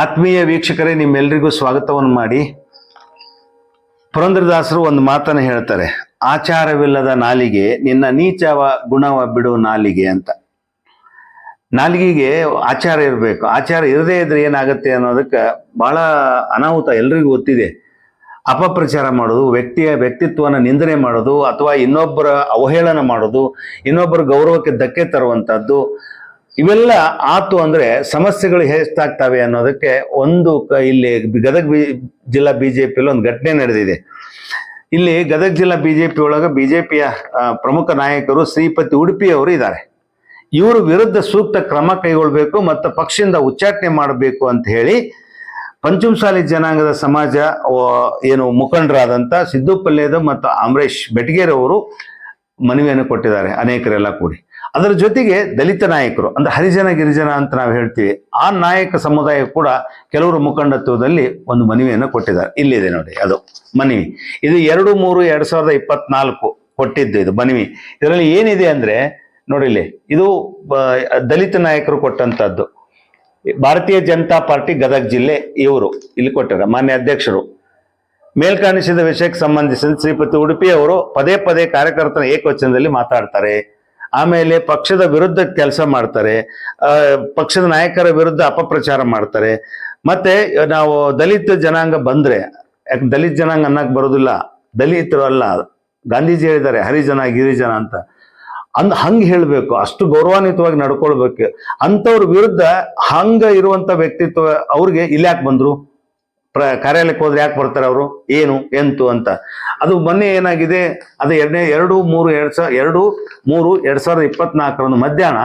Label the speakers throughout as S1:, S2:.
S1: ಆತ್ಮೀಯ ವೀಕ್ಷಕರೇ ನಿಮ್ಮೆಲ್ಲರಿಗೂ ಸ್ವಾಗತವನ್ನು ಮಾಡಿ. ಪುರಂದ್ರದಾಸರು ಒಂದು ಮಾತನ್ನು ಹೇಳ್ತಾರೆ, ಆಚಾರವಿಲ್ಲದ ನಾಲಿಗೆ, ನಿನ್ನ ನೀಚವ ಗುಣವ ಬಿಡು ನಾಲಿಗೆ ಅಂತ. ನಾಲಿಗೆಗೆ ಆಚಾರ ಇರಬೇಕು. ಆಚಾರ ಇರದೇ ಇದ್ರೆ ಏನಾಗುತ್ತೆ ಅನ್ನೋದಕ್ಕೆ ಬಹಳ ಅನಾಹುತ ಎಲ್ರಿಗೂ ಗೊತ್ತಿದೆ. ಅಪಪ್ರಚಾರ ಮಾಡೋದು, ವ್ಯಕ್ತಿಯ ವ್ಯಕ್ತಿತ್ವನ ನಿಂದನೆ ಮಾಡೋದು, ಅಥವಾ ಇನ್ನೊಬ್ಬರ ಅವಹೇಳನ ಮಾಡೋದು, ಇನ್ನೊಬ್ಬರ ಗೌರವಕ್ಕೆ ಧಕ್ಕೆ ತರುವಂಥದ್ದು ಇವೆಲ್ಲ ಆತು ಅಂದ್ರೆ ಸಮಸ್ಯೆಗಳು ಹೆಚ್ಚಾಗ್ತವೆ ಅನ್ನೋದಕ್ಕೆ ಒಂದು ಇಲ್ಲಿ ಗದಗ ಬಿ, ಜಿಲ್ಲಾ ಬಿಜೆಪಿಯಲ್ಲಿ ಒಂದು ಘಟನೆ ನಡೆದಿದೆ. ಇಲ್ಲಿ ಗದಗ ಜಿಲ್ಲಾ ಬಿಜೆಪಿ ಒಳಗೆ ಬಿಜೆಪಿಯ ಪ್ರಮುಖ ನಾಯಕರು ಶ್ರೀಪತಿ ಉಡುಪಿ ಅವರು ಇದ್ದಾರೆ. ಇವರ ವಿರುದ್ಧ ಸೂಕ್ತ ಕ್ರಮ ಕೈಗೊಳ್ಳಬೇಕು ಮತ್ತು ಪಕ್ಷದಿಂದ ಉಚ್ಚಾಟನೆ ಮಾಡಬೇಕು ಅಂತ ಹೇಳಿ ಪಂಚಮಸಾಲಿ ಜನಾಂಗದ ಸಮಾಜ ಏನು ಮುಖಂಡರಾದಂಥ ಸಿದ್ದು ಪಲ್ಲೇದ ಮತ್ತು ಅಮರೇಶ್ ಬೆಟಗೇರವರು ಮನವಿಯನ್ನು ಕೊಟ್ಟಿದ್ದಾರೆ ಅನೇಕರೆಲ್ಲ ಕೂಡಿ. ಅದರ ಜೊತೆಗೆ ದಲಿತ ನಾಯಕರು, ಅಂದ್ರೆ ಹರಿಜನ ಗಿರಿಜನ ಅಂತ ನಾವು ಹೇಳ್ತೀವಿ, ಆ ನಾಯಕ ಸಮುದಾಯ ಕೂಡ ಕೆಲವರು ಮುಖಂಡತ್ವದಲ್ಲಿ ಒಂದು ಮನವಿಯನ್ನು ಕೊಟ್ಟಿದ್ದಾರೆ. ಇಲ್ಲಿದೆ ನೋಡಿ, ಅದು ಮನವಿ. ಇದು ಎರಡು ಮೂರು ಎರಡ್ ಸಾವಿರದ ಇಪ್ಪತ್ನಾಲ್ಕು ಕೊಟ್ಟಿದ್ದು ಇದು ಮನವಿ. ಇದರಲ್ಲಿ ಏನಿದೆ ಅಂದ್ರೆ, ನೋಡಿ ಇಲ್ಲಿ, ಇದು ದಲಿತ ನಾಯಕರು ಕೊಟ್ಟಂತದ್ದು. ಭಾರತೀಯ ಜನತಾ ಪಾರ್ಟಿ ಗದಗ ಜಿಲ್ಲೆ ಇವರು ಇಲ್ಲಿ ಕೊಟ್ಟಾರೆ ಮಾನ್ಯ ಅಧ್ಯಕ್ಷರು. ಮೇಲ್ಕಾಣಿಸಿದ ವಿಷಯಕ್ಕೆ ಸಂಬಂಧಿಸಿದ ಶ್ರೀಪತಿ ಉಡುಪಿ ಅವರು ಪದೇ ಪದೇ ಕಾರ್ಯಕರ್ತರ ಏಕವಚನದಲ್ಲಿ ಮಾತಾಡ್ತಾರೆ. ಆಮೇಲೆ ಪಕ್ಷದ ವಿರುದ್ಧ ಕೆಲಸ ಮಾಡ್ತಾರೆ ಪಕ್ಷದ ನಾಯಕರ ವಿರುದ್ಧ ಅಪಪ್ರಚಾರ ಮಾಡ್ತಾರೆ. ಮತ್ತೆ ನಾವು ದಲಿತ ಜನಾಂಗ ಬಂದ್ರೆ, ಯಾಕೆ ದಲಿತ ಜನಾಂಗ ಅನ್ನಕ್ಕೆ ಬರೋದಿಲ್ಲ, ದಲಿತರು ಅಲ್ಲ, ಗಾಂಧೀಜಿ ಹೇಳಿದ್ದಾರೆ ಹರಿಜನ ಗಿರಿಜನ ಅಂತ. ಅಂದ್ ಹಂಗೆ ಹೇಳಬೇಕು, ಅಷ್ಟು ಗೌರವಾನ್ವಿತವಾಗಿ ನಡ್ಕೊಳ್ಬೇಕು. ಅಂಥವ್ರ ವಿರುದ್ಧ ಹಂಗ ಇರುವಂತ ವ್ಯಕ್ತಿತ್ವ ಅವ್ರಿಗೆ ಇಲ್ಲಿ ಯಾಕೆ ಬಂದ್ರು? ಪ್ರ ಕಾರ್ಯಾಲಯಕ್ಕೆ ಹೋದ್ರೆ ಯಾಕೆ ಬರ್ತಾರೆ ಅವರು? ಏನು? ಎಂತು ಅಂತ. ಅದು ಮೊನ್ನೆ ಏನಾಗಿದೆ? ಅದು ಎರಡನೇ, ಎರಡು, ಮೂರು, ಎರಡು ಸಾವಿರ ಎರಡು, ಮೂರು, ಎರಡು ಸಾವಿರದ ಇಪ್ಪತ್ನಾಲ್ಕರಂದು ಮಧ್ಯಾಹ್ನ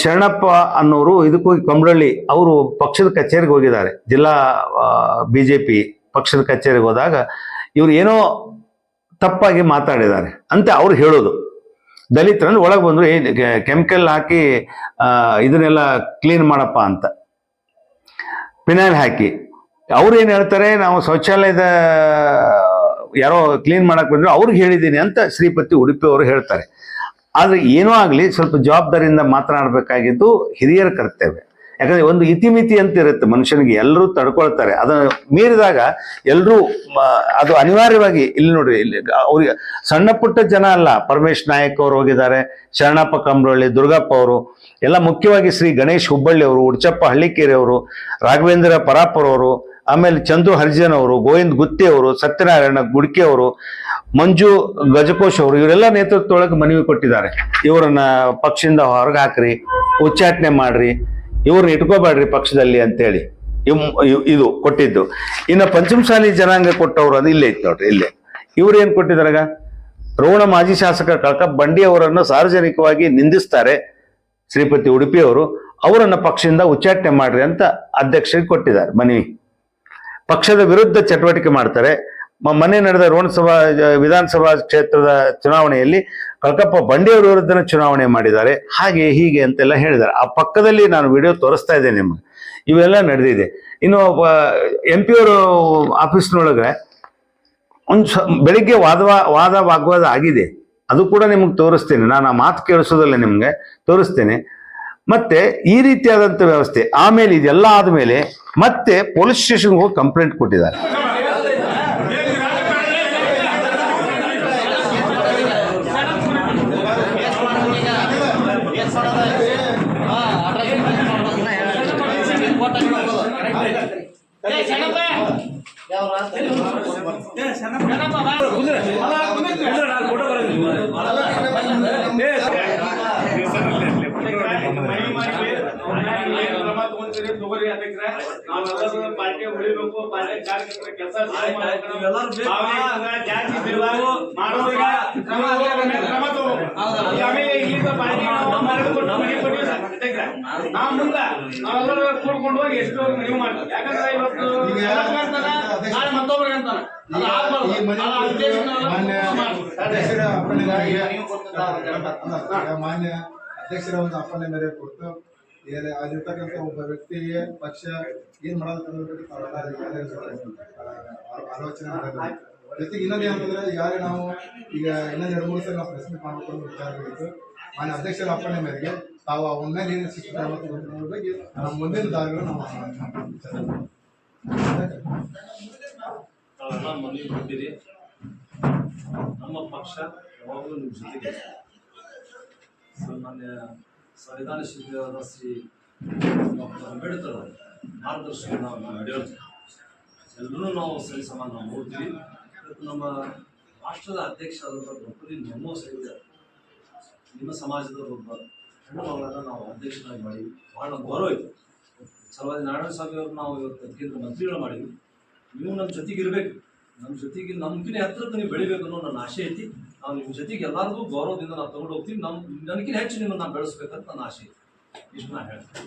S1: ಶರಣಪ್ಪ ಅನ್ನೋರು ಇದಕ್ಕೂ ಕಂಬಳಳ್ಳಿ ಅವರು ಪಕ್ಷದ ಕಚೇರಿಗೆ ಹೋಗಿದ್ದಾರೆ. ಜಿಲ್ಲಾ ಬಿ ಜೆ ಪಿ ಪಕ್ಷದ ಕಚೇರಿಗೆ ಹೋದಾಗ ಇವ್ರು ಏನೋ ತಪ್ಪಾಗಿ ಮಾತಾಡಿದ್ದಾರೆ ಅಂತ ಅವ್ರು ಹೇಳೋದು. ದಲಿತರಲ್ಲಿ ಒಳಗೆ ಬಂದ್ರು ಕೆಮಿಕಲ್ ಹಾಕಿ ಇದನ್ನೆಲ್ಲ ಕ್ಲೀನ್ ಮಾಡಪ್ಪ ಅಂತ. ಪಿನಾಯ್ಲ್ ಹಾಕಿ. ಅವ್ರು ಏನು ಹೇಳ್ತಾರೆ, ನಾವು ಶೌಚಾಲಯದ, ಯಾರೋ ಕ್ಲೀನ್ ಮಾಡಕ್ ಬಂದ್ರು ಅವ್ರಿಗೆ ಹೇಳಿದ್ದೀನಿ ಅಂತ ಶ್ರೀಪತಿ ಉಡುಪಿ ಅವರು ಹೇಳ್ತಾರೆ. ಆದ್ರೆ ಏನೋ ಆಗಲಿ, ಸ್ವಲ್ಪ ಜವಾಬ್ದಾರಿಯಿಂದ ಮಾತನಾಡಬೇಕಾಗಿದ್ದು ಹಿರಿಯರ ಕರ್ತವ್ಯ. ಯಾಕಂದ್ರೆ ಒಂದು ಇತಿಮಿತಿ ಅಂತ ಇರುತ್ತೆ, ಮನುಷ್ಯನಿಗೆ ಎಲ್ಲರೂ ತಡ್ಕೊಳ್ತಾರೆ. ಅದನ್ನ ಮೀರಿದಾಗ ಎಲ್ಲರೂ ಅದು ಅನಿವಾರ್ಯವಾಗಿ ಇಲ್ಲಿ ನೋಡ್ರಿ, ಇಲ್ಲಿ ಅವ್ರಿಗೆ ಸಣ್ಣ ಪುಟ್ಟ ಜನ ಅಲ್ಲ, ಪರಮೇಶ್ ನಾಯಕ್ ಅವರು ಹೋಗಿದ್ದಾರೆ, ಶರಣಪ್ಪ ಕಂಬ್ರಳ್ಳಿ ದುರ್ಗಪ್ಪ ಅವರು, ಎಲ್ಲ ಮುಖ್ಯವಾಗಿ ಶ್ರೀ ಗಣೇಶ್ ಹುಬ್ಬಳ್ಳಿ ಅವರು, ಉಡ್ಚಪ್ಪ ಹಳ್ಳಿಕೇರಿ ಅವರು, ರಾಘವೇಂದ್ರ ಪರಾಪುರವರು ಆಮೇಲೆ ಚಂದ್ರು ಹರಿಜನ್ ಅವರು, ಗೋವಿಂದ್ ಗುತ್ತಿ ಅವರು, ಸತ್ಯನಾರಾಯಣ ಗುಡ್ಕೆ ಅವರು, ಮಂಜು ಗಜಕೋಶ್ ಅವರು, ಇವರೆಲ್ಲ ನೇತೃತ್ವದೊಳಗೆ ಮನವಿ ಕೊಟ್ಟಿದ್ದಾರೆ. ಇವರನ್ನ ಪಕ್ಷದಿಂದ ಹೊರಗೆ ಹಾಕ್ರಿ, ಉಚ್ಚಾಟನೆ ಮಾಡ್ರಿ ಇವ್ರನ್ನ ಇಟ್ಕೋಬೇಡ್ರಿ ಪಕ್ಷದಲ್ಲಿ ಅಂತೇಳಿ ಇದು ಕೊಟ್ಟಿದ್ದು. ಇನ್ನು ಪಂಚಮಸಾಲಿ ಜನಾಂಗ ಕೊಟ್ಟವರು ಅದು ಇಲ್ಲೇ ಇತ್ತು ನೋಡ್ರಿ, ಇಲ್ಲೇ. ಇವ್ರು ಏನ್ ಕೊಟ್ಟಿದಾರಾಗ ರೋಣ ಮಾಜಿ ಶಾಸಕ ಕಳಕ ಬಂಡಿ ಅವರನ್ನು ಸಾರ್ವಜನಿಕವಾಗಿ ನಿಂದಿಸ್ತಾರೆ ಶ್ರೀಪತಿ ಉಡುಪಿ ಅವರು. ಅವರನ್ನ ಪಕ್ಷದಿಂದ ಉಚ್ಚಾಟನೆ ಮಾಡ್ರಿ ಅಂತ ಅಧ್ಯಕ್ಷರಿಗೆ ಕೊಟ್ಟಿದ್ದಾರೆ ಮನವಿ. ಪಕ್ಷದ ವಿರುದ್ಧ ಚಟುವಟಿಕೆ ಮಾಡ್ತಾರೆ. ಮೊನ್ನೆ ನಡೆದ ರೋಣಸಭಾ ವಿಧಾನಸಭಾ ಕ್ಷೇತ್ರದ ಚುನಾವಣೆಯಲ್ಲಿ ಕಳಕಪ್ಪ ಬಂಡಿಯವರ ವಿರುದ್ಧನ ಚುನಾವಣೆ ಮಾಡಿದ್ದಾರೆ. ಹಾಗೆ ಹೀಗೆ ಅಂತೆಲ್ಲ ಹೇಳಿದ್ದಾರೆ. ಆ ಪಕ್ಕದಲ್ಲಿ ನಾನು ವಿಡಿಯೋ ತೋರಿಸ್ತಾ ಇದ್ದೇನೆ ನಿಮ್ಗೆ. ಇವೆಲ್ಲ ನಡೆದಿದೆ. ಇನ್ನು ಎಂ ಪಿ ಅವರು ಆಫೀಸ್ನೊಳಗೆ ಒಂದು ಸ, ಬೆಳಿಗ್ಗೆ ವಾದ ವಾದ ವಾಗ್ವಾದ ಆಗಿದೆ. ಅದು ಕೂಡ ನಿಮಗೆ ತೋರಿಸ್ತೇನೆ. ನಾನು ಆ ಮಾತು ಕೇಳಿಸೋದಲ್ಲ ನಿಮಗೆ. ತೋರಿಸ್ತೇನೆ. ಮತ್ತೆ ಈ ರೀತಿಯಾದಂಥ ವ್ಯವಸ್ಥೆ. ಆಮೇಲೆ ಇದೆಲ್ಲ ಆದಮೇಲೆ ಮತ್ತೆ ಪೊಲೀಸ್ ಸ್ಟೇಷನ್ಗೆ ಹೋಗಿ ಕಂಪ್ಲೇಂಟ್ ಕೊಟ್ಟಿದ್ದಾರೆ.
S2: ಪಾರ್ಟಿ ಉಳಿಬೇಕು ಪಾರ್ಟಿ ಕಾರ್ಯಕರ್ತರ ಕೆಲಸ ಆಮೇಲೆ ಇಲ್ಲಿಂದ ಪಾರ್ಟಿ ಮುಂದ ನಾವೆಲ್ಲರೂ ಕೂಡ್ಕೊಂಡು ಹೋಗಿ ಎಷ್ಟು ನೀವು ಮಾಡ್ತೀವಿ. ಯಾಕಂದ್ರೆ ಇವತ್ತು ಅಂತಾನೆ, ನಾಳೆ ಮತ್ತೊಬ್ರಿಗೆ.
S3: ಅಧ್ಯಕ್ಷರ ಮಾನ್ಯ ಅಧ್ಯಕ್ಷರ ಒಂದು ಅಪ್ಪನೆ ಮೇರೆ ಕೊಟ್ಟು ಇಲ್ಲಿ ಅಲ್ಲಿರ್ತಕ್ಕಂಥ ಒಬ್ಬ ವ್ಯಕ್ತಿಗೆ ಪಕ್ಷ ಏನ್ ಮಾಡೋದಕ್ಕೆ ಆಲೋಚನೆ ಮಾಡಬೇಕು. ಜೊತೆಗೆ ಇನ್ನೊಂದು ಏನಂತಂದ್ರೆ ಯಾರು ನಾವು ಈಗ ಇನ್ನೊಂದು ಎರಡು, ಮೂರು ಸಲ ನಾವು ಮೀಟ್ ಮಾಡ್ಬೇಕು ಅನ್ನೋ ವಿಚಾರ ಇತ್ತು. ಮಾನ್ಯ ಅಧ್ಯಕ್ಷರ ಅಪ್ಪಣೆ ಮೇರೆಗೆ ತಾವು ಅವನ ಮೇಲೆ ಏನು ಶಿಕ್ಷಣ ಬಗ್ಗೆ ನಮ್ಮ ಮುಂದಿನ ದಾರಿಗಳು ನಾವು
S4: ತಾವೆಲ್ಲ ಮನವಿ ಕೊಟ್ಟಿರಿ ನಮ್ಮ ಪಕ್ಷ ಯಾವಾಗಲೂ ನಿಮ್ಮ ಜೊತೆಗೆ ಸಾಮಾನ್ಯ ಸಂವಿಧಾನ ಶಿಲ್ಪಿಯಾದ ಶ್ರೀ ಡಾಕ್ಟರ್ ಅಂಬೇಡ್ಕರ್ ಮಾರ್ಗದರ್ಶನ ನಾವು ನಡೆಯೋದು. ಎಲ್ಲರೂ ನಾವು ಸರಿ ಸಮಾನ ನಾವು ಇವತ್ತು ನಮ್ಮ ರಾಷ್ಟ್ರದ ಅಧ್ಯಕ್ಷ ಆದಂಥ ದ್ರೌಪದಿ ಮುರ್ಮು ಸಹಿತ ನಿಮ್ಮ ಸಮಾಜದ ಒಬ್ಬ ಹೆಣ್ಣು ಮಗಳನ್ನು ನಾವು ಅಧ್ಯಕ್ಷರಾಗಿ ಮಾಡಿ ಬಹಳ ಗೌರವ ಇತ್ತು ಸಲುವಾಗಿ ನಾರಾಯಣ ಸ್ವಾಮಿ ಅವರು ನಾವು ಇವತ್ತು ಕೇಂದ್ರ ಮಂತ್ರಿಗಳು ಮಾಡಿದ್ವಿ. ನೀವು ನಮ್ಮ ಜೊತೆಗೆ ಇರಬೇಕು ನಮ್ಮ ಜೊತೆಗೆ ನಮ್ಗಿನ ಹತ್ರಕ್ಕೆ ನೀವು ಬೆಳಿಬೇಕು ಅನ್ನೋ ನನ್ನ ಆಸೆ ಐತಿ. ನಾವು ನಿಮ್ಮ ಜೊತೆಗೆ ಎಲ್ಲರಿಗೂ ಗೌರವದಿಂದ ನಾವು ತಗೊಂಡು ಹೋಗ್ತೀನಿ ನಮ್ಮ ನನಗಿನ ಹೆಚ್ಚು ನಿಮ್ಮನ್ನು ನಾನು ಬೆಳೆಸ್ಬೇಕಂತ ನನ್ನ ಆಸೆ ಇದೆ. ಇಷ್ಟು ನಾನು ಹೇಳ್ತೀನಿ.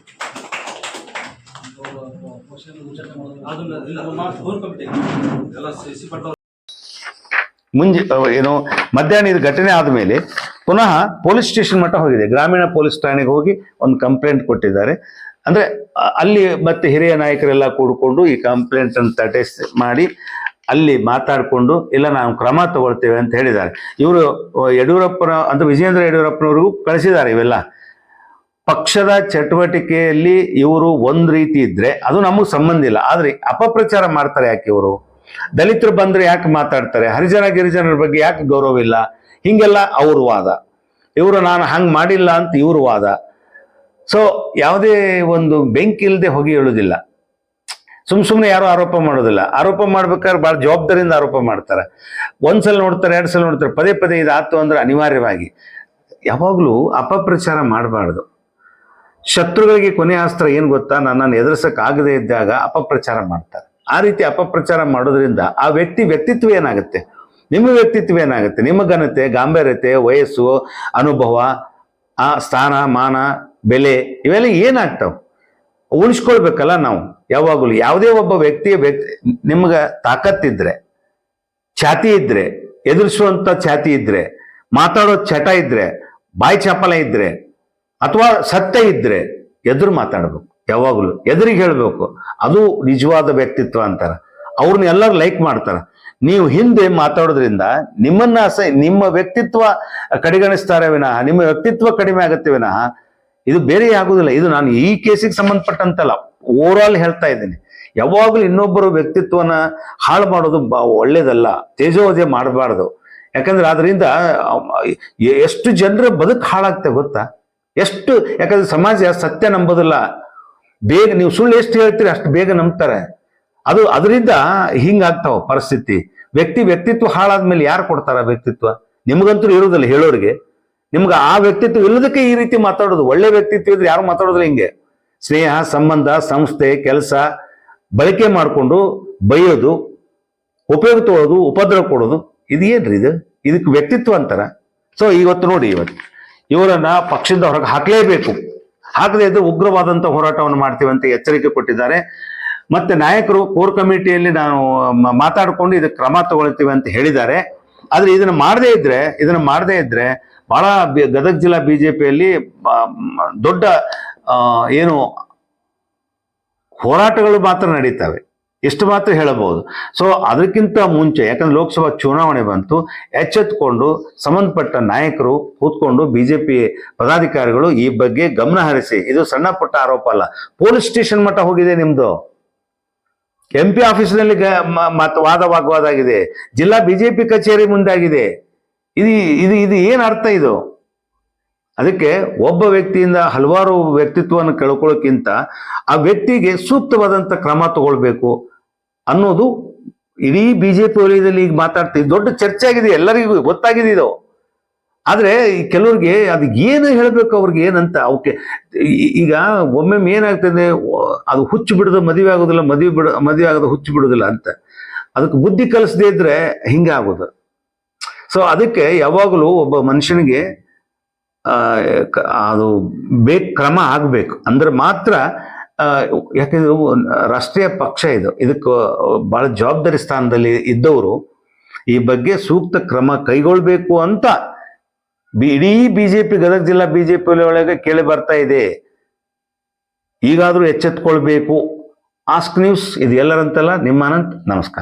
S1: ಮುಂಜೆ ಏನು, ಮಧ್ಯಾಹ್ನ ಇದು ಘಟನೆ ಆದಮೇಲೆ ಪುನಃ ಪೊಲೀಸ್ ಸ್ಟೇಷನ್ ಮಟ್ಟ ಹೋಗಿದೆ. ಗ್ರಾಮೀಣ ಪೊಲೀಸ್ ಠಾಣೆಗೆ ಹೋಗಿ ಒಂದು ಕಂಪ್ಲೇಂಟ್ ಕೊಟ್ಟಿದ್ದಾರೆ. ಅಂದರೆ ಅಲ್ಲಿ ಮತ್ತೆ ಹಿರಿಯ ನಾಯಕರೆಲ್ಲ ಕೂಡಿಕೊಂಡು ಈ ಕಂಪ್ಲೇಂಟನ್ನು ತಟೆ ಮಾಡಿ ಅಲ್ಲಿ ಮಾತಾಡಿಕೊಂಡು, ಇಲ್ಲ ನಾವು ಕ್ರಮ ತಗೊಳ್ತೇವೆ ಅಂತ ಹೇಳಿದ್ದಾರೆ. ಇವರು ಯಡಿಯೂರಪ್ಪನ, ಅಂದ್ರೆ ವಿಜಯೇಂದ್ರ ಯಡಿಯೂರಪ್ಪನವ್ರಿಗೂ ಕಳಿಸಿದ್ದಾರೆ ಇವೆಲ್ಲ. ಪಕ್ಷದ ಚಟುವಟಿಕೆಯಲ್ಲಿ ಇವರು ಒಂದು ರೀತಿ ಇದ್ರೆ ಅದು ನಮಗೆ ಸಂಬಂಧ ಇಲ್ಲ. ಆದರೆ ಅಪಪ್ರಚಾರ ಮಾಡ್ತಾರೆ ಯಾಕೆ ಇವರು? ದಲಿತರು ಬಂದ್ರೆ ಯಾಕೆ ಮಾತಾಡ್ತಾರೆ? ಹರಿಜನ, ಗಿರಿಜನರ ಬಗ್ಗೆ ಯಾಕೆ ಗೌರವ ಇಲ್ಲ? ಹೀಗೆಲ್ಲ ಅವ್ರ ವಾದ. ಇವರು, ನಾನು ಹಂಗೆ ಮಾಡಿಲ್ಲ ಅಂತ ಇವ್ರ ವಾದ. ಸೊ ಯಾವುದೇ ಒಂದು ಬೆಂಕಿ ಇಲ್ಲದೆ ಹೋಗಿ ಹೇಳುದಿಲ್ಲ. ಸುಮ್ ಸುಮ್ಮನೆ ಯಾರು ಆರೋಪ ಮಾಡೋದಿಲ್ಲ. ಆರೋಪ ಮಾಡ್ಬೇಕಾದ್ರೆ ಬಹಳ ಜವಾಬ್ದಾರಿಯಿಂದ ಆರೋಪ ಮಾಡ್ತಾರೆ. ಒಂದ್ಸಲ ನೋಡ್ತಾರೆ, ಎರಡು ಸಲ ನೋಡ್ತಾರೆ, ಪದೇ ಪದೇ ಇದಾತು ಅಂದ್ರೆ ಅನಿವಾರ್ಯವಾಗಿ. ಯಾವಾಗಲೂ ಅಪಪ್ರಚಾರ ಮಾಡಬಾರ್ದು. ಶತ್ರುಗಳಿಗೆ ಕೊನೆ ಅಸ್ತ್ರ ಏನ್ ಗೊತ್ತಾ? ನನ್ನನ್ನು ಆಗದೆ ಇದ್ದಾಗ ಅಪಪ್ರಚಾರ ಮಾಡ್ತಾರೆ. ಆ ರೀತಿ ಅಪಪ್ರಚಾರ ಮಾಡೋದ್ರಿಂದ ಆ ವ್ಯಕ್ತಿ ವ್ಯಕ್ತಿತ್ವ ಏನಾಗುತ್ತೆ? ನಿಮ್ಮ ವ್ಯಕ್ತಿತ್ವ ಏನಾಗುತ್ತೆ? ನಿಮ್ಮ ಘನತೆ, ಗಾಂಭೀರ್ಯತೆ, ವಯಸ್ಸು, ಅನುಭವ, ಆ ಸ್ಥಾನ, ಮಾನ, ಬೆಲೆ ಇವೆಲ್ಲ ಏನಾಗ್ತಾವ? ಉಳಿಸ್ಕೊಳ್ಬೇಕಲ್ಲ ನಾವು. ಯಾವಾಗಲೂ ಯಾವುದೇ ಒಬ್ಬ ವ್ಯಕ್ತಿಯ ವ್ಯಕ್ತಿ ನಿಮ್ಗೆ ತಾಕತ್ತಿದ್ರೆ ಛಾತಿ ಇದ್ರೆ, ಎದುರಿಸುವಂತ ಛಾತಿ ಇದ್ರೆ, ಮಾತಾಡೋ ಚಟ ಇದ್ರೆ, ಬಾಯಿ ಚಪಲ ಇದ್ರೆ, ಅಥವಾ ಸತ್ಯ ಇದ್ರೆ ಎದುರು ಮಾತಾಡ್ಬೇಕು. ಯಾವಾಗಲೂ ಎದುರಿಗೆ ಹೇಳಬೇಕು, ಅದು ನಿಜವಾದ ವ್ಯಕ್ತಿತ್ವ ಅಂತಾರೆ. ಅವ್ರನ್ನ ಎಲ್ಲರೂ ಲೈಕ್ ಮಾಡ್ತಾರೆ. ನೀವು ಹಿಂದೆ ಮಾತಾಡೋದ್ರಿಂದ ನಿಮ್ಮನ್ನ ನಿಮ್ಮ ವ್ಯಕ್ತಿತ್ವ ಕಡೆಗಣಿಸ್ತಾರೆ ವಿನಃ, ನಿಮ್ಮ ವ್ಯಕ್ತಿತ್ವ ಕಡಿಮೆ ಆಗುತ್ತೆ ವಿನಃ ಇದು ಬೇರೆ ಆಗುದಿಲ್ಲ. ಇದು ನಾನು ಈ ಕೇಸಿಗೆ ಸಂಬಂಧಪಟ್ಟಂತಲ್ಲ ಓವರ್ ಆಲ್ ಹೇಳ್ತಾ ಇದ್ದೀನಿ. ಯಾವಾಗಲೂ ಇನ್ನೊಬ್ಬರ ವ್ಯಕ್ತಿತ್ವನ ಹಾಳು ಮಾಡೋದು ಒಳ್ಳೇದಲ್ಲ. ತೇಜೋವಧೆ ಮಾಡಬಾರ್ದು. ಯಾಕಂದ್ರೆ ಅದರಿಂದ ಎಷ್ಟು ಜನರ ಬದುಕು ಹಾಳಾಗ್ತವೆ ಗೊತ್ತಾ? ಎಷ್ಟು, ಯಾಕಂದ್ರೆ ಸಮಾಜ ಸತ್ಯ ನಂಬೋದಿಲ್ಲ. ಬೇಗ, ನೀವು ಸುಳ್ಳು ಎಷ್ಟು ಹೇಳ್ತೀರಿ ಅಷ್ಟು ಬೇಗ ನಂಬ್ತಾರೆ. ಅದು, ಅದರಿಂದ ಹಿಂಗಾಗ್ತಾವ ಪರಿಸ್ಥಿತಿ. ವ್ಯಕ್ತಿ ವ್ಯಕ್ತಿತ್ವ ಹಾಳಾದ್ಮೇಲೆ ಯಾರು ಕೊಡ್ತಾರ ವ್ಯಕ್ತಿತ್ವ? ನಿಮಗಂತೂ ಇರುವುದಿಲ್ಲ ಹೇಳೋರಿಗೆ. ನಿಮ್ಗೆ ಆ ವ್ಯಕ್ತಿತ್ವ ಇಲ್ಲದಕ್ಕೆ ಈ ರೀತಿ ಮಾತಾಡೋದು. ಒಳ್ಳೆ ವ್ಯಕ್ತಿತ್ವ ಇದ್ರೆ ಯಾರು ಮಾತಾಡೋದಿಲ್ಲ ಹಿಂಗೆ. ಸ್ನೇಹ, ಸಂಬಂಧ, ಸಂಸ್ಥೆ, ಕೆಲಸ, ಬಳಕೆ ಮಾಡಿಕೊಂಡು ಬೈಯೋದು, ಉಪಯೋಗ ತಗೊಳ್ಳೋದು ಉಪದ್ರ ಕೊಡೋದು, ಇದು ಏನ್ರಿ ಇದು? ಇದಕ್ಕೆ ವ್ಯಕ್ತಿತ್ವ ಅಂತಾರ. ಸೊ ಇವತ್ತು ನೋಡಿ ಇವತ್ತು, ಇವರನ್ನ ಪಕ್ಷದಿಂದ ಹೊರಗೆ ಹಾಕಲೇಬೇಕು. ಹಾಕದೇ ಇದ್ರೆ ಉಗ್ರವಾದಂತ ಹೋರಾಟವನ್ನು ಮಾಡ್ತೀವಿ ಅಂತ ಎಚ್ಚರಿಕೆ ಕೊಟ್ಟಿದ್ದಾರೆ. ಮತ್ತೆ ನಾಯಕರು ಕೋರ್ ಕಮಿಟಿಯಲ್ಲಿ ನಾವು ಮಾತಾಡ್ಕೊಂಡು ಇದಕ್ಕೆ ಕ್ರಮ ತಗೊಳ್ತೀವಿ ಅಂತ ಹೇಳಿದ್ದಾರೆ. ಆದ್ರೆ ಇದನ್ನ ಮಾಡದೇ ಇದ್ರೆ, ಇದನ್ನ ಮಾಡದೇ ಇದ್ರೆ ಬಹಳ ಗದಗ ಜಿಲ್ಲಾ ಬಿಜೆಪಿಯಲ್ಲಿ ದೊಡ್ಡ ಏನು ಹೋರಾಟಗಳು ಮಾತ್ರ ನಡೀತವೆ. ಇಷ್ಟು ಮಾತ್ರ ಹೇಳಬಹುದು. ಸೊ ಅದಕ್ಕಿಂತ ಮುಂಚೆ, ಯಾಕಂದ್ರೆ ಲೋಕಸಭಾ ಚುನಾವಣೆ ಬಂತು, ಎಚ್ಚೆತ್ಕೊಂಡು ಸಂಬಂಧಪಟ್ಟ ನಾಯಕರು ಕೂತ್ಕೊಂಡು ಬಿಜೆಪಿ ಪದಾಧಿಕಾರಿಗಳು ಈ ಬಗ್ಗೆ ಗಮನ ಹರಿಸಿ. ಇದು ಸಣ್ಣ ಪುಟ್ಟ ಆರೋಪ ಅಲ್ಲ. ಪೊಲೀಸ್ ಸ್ಟೇಷನ್ ಮಟ್ಟ ಹೋಗಿದೆ ನಿಮ್ದು. ಎಂ ಪಿ ಆಫೀಸ್ನಲ್ಲಿ ವಾದವಾಗುವುದಾಗಿದೆ ಜಿಲ್ಲಾ ಬಿಜೆಪಿ ಕಚೇರಿ ಮುಂದಾಗಿದೆ. ಇದು ಇದು ಇದು ಏನು ಅರ್ಥ ಇದು? ಅದಕ್ಕೆ ಒಬ್ಬ ವ್ಯಕ್ತಿಯಿಂದ ಹಲವಾರು ವ್ಯಕ್ತಿತ್ವವನ್ನು ಕಳ್ಕೊಳ್ಳೋಕ್ಕಿಂತ ಆ ವ್ಯಕ್ತಿಗೆ ಸೂಕ್ತವಾದಂತ ಕ್ರಮ ತಗೊಳ್ಬೇಕು ಅನ್ನೋದು ಇಡೀ ಬಿಜೆಪಿ ವಲಯದಲ್ಲಿ ಈಗ ಮಾತಾಡ್ತೀವಿ. ದೊಡ್ಡ ಚರ್ಚೆ ಆಗಿದೆ, ಎಲ್ಲರಿಗೂ ಗೊತ್ತಾಗಿದೆ ಇದು. ಆದರೆ ಕೆಲವ್ರಿಗೆ ಅದು ಏನು ಹೇಳಬೇಕು ಅವ್ರಿಗೆ ಏನಂತ? ಅವಕ್ಕೆ ಈಗ ಒಮ್ಮೊಮ್ಮೆ ಏನಾಗ್ತದೆ ಅದು ಹುಚ್ಚು ಬಿಡೋದು ಮದುವೆ ಆಗೋದಿಲ್ಲ, ಮದುವೆ ಬಿಡ, ಮದುವೆ ಆಗೋದು ಹುಚ್ಚು ಬಿಡೋದಿಲ್ಲ ಅಂತ. ಅದಕ್ಕೆ ಬುದ್ಧಿ ಕಲಿಸದೇ ಇದ್ರೆ ಹಿಂಗೆ ಆಗೋದು. ಸೊ ಅದಕ್ಕೆ ಯಾವಾಗಲೂ ಒಬ್ಬ ಮನುಷ್ಯನಿಗೆ ಅದು ಬೇಕು ಕ್ರಮ ಆಗಬೇಕು. ಅಂದ್ರೆ ಮಾತ್ರ ಯಾಕೆಂದ್ರೆ ರಾಷ್ಟ್ರೀಯ ಪಕ್ಷ ಇದು. ಇದಕ್ಕೆ ಬಹಳ ಜವಾಬ್ದಾರಿ ಸ್ಥಾನದಲ್ಲಿ ಇದ್ದವರು ಈ ಬಗ್ಗೆ ಸೂಕ್ತ ಕ್ರಮ ಕೈಗೊಳ್ಬೇಕು ಅಂತ ಬಿ- ಇಡೀ ಬಿಜೆಪಿ, ಗದಗ ಜಿಲ್ಲಾ ಬಿಜೆಪಿ ಒಳಗೆ ಕೇಳಿ ಬರ್ತಾ ಇದೆ. ಈಗಾದರೂ ಎಚ್ಚೆತ್ಕೊಳ್ಬೇಕು. ಆಸ್ಕ್ ನ್ಯೂಸ್ ಇದು ಎಲ್ಲರಂತಲ್ಲ. ನಿಮ್ಮ ಅನಂತ್, ನಮಸ್ಕಾರ.